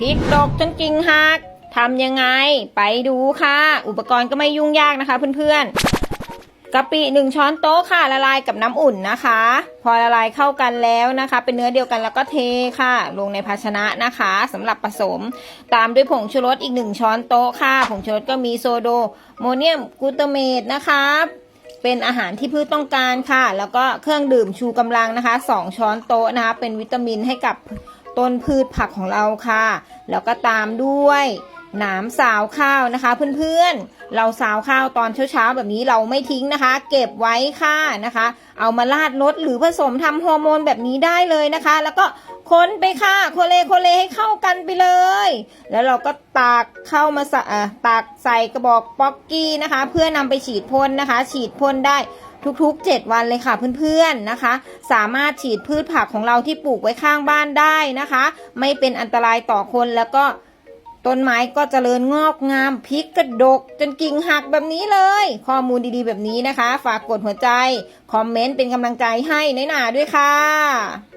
พริกดกจนกิ่งหักทำยังไง ไปดูค่ะ อุปกรณ์ก็ไม่ยุ่งยากนะคะเพื่อนๆกะปิหนึ่งช้อนโต๊ะค่ะละลายกับน้ำอุ่นนะคะ พอละลายเข้ากันแล้วนะคะ เป็นเนื้อเดียวกันแล้วก็เทค่ะ ลงในภาชนะนะคะสำหรับผสม ตามด้วยผงชูรสอีกหนึ่งช้อนโต๊ะค่ะ ผงชูรสก็มีโซโดโมเนียมกูตาเมตนะคะเป็นอาหารที่พืชต้องการค่ะ แล้วก็เครื่องดื่มชูกำลังนะคะ 2 ช้อนโต๊ะนะคะ เป็นวิตามินให้กับ ต้นพืชผักของเราค่ะ แล้วก็ตามด้วยหนามสาวข้าวนะคะ เพื่อนๆ เราสาวข้าวตอนเช้าๆแบบนี้เราไม่ทิ้งนะคะ เก็บไว้ค่ะนะคะ เอามาราดรสหรือผสมทำฮอร์โมนแบบนี้ได้เลยนะคะ แล้วก็คนไปค่ะโคเลโคเลให้เข้ากันไปเลย แล้วเราก็ตากเข้ามาสะตากใส่กระบอกป๊อกกี้นะคะ เพื่อนำไปฉีดพ่นนะคะ ฉีดพ่นได้ ทุกๆ 7 วันเลยค่ะเพื่อนๆนะคะ สามารถฉีดพืชผักของเราที่ปลูกไว้ข้างบ้านได้นะคะ ไม่เป็นอันตรายต่อคนแล้วก็ต้นไม้ก็เจริญงอกงามพริกกระดก จนกิ่งหักแบบนี้เลย ข้อมูลดีๆแบบนี้นะคะ ฝากกดหัวใจ คอมเมนต์เป็นกำลังใจให้น้อยหนาด้วยค่ะ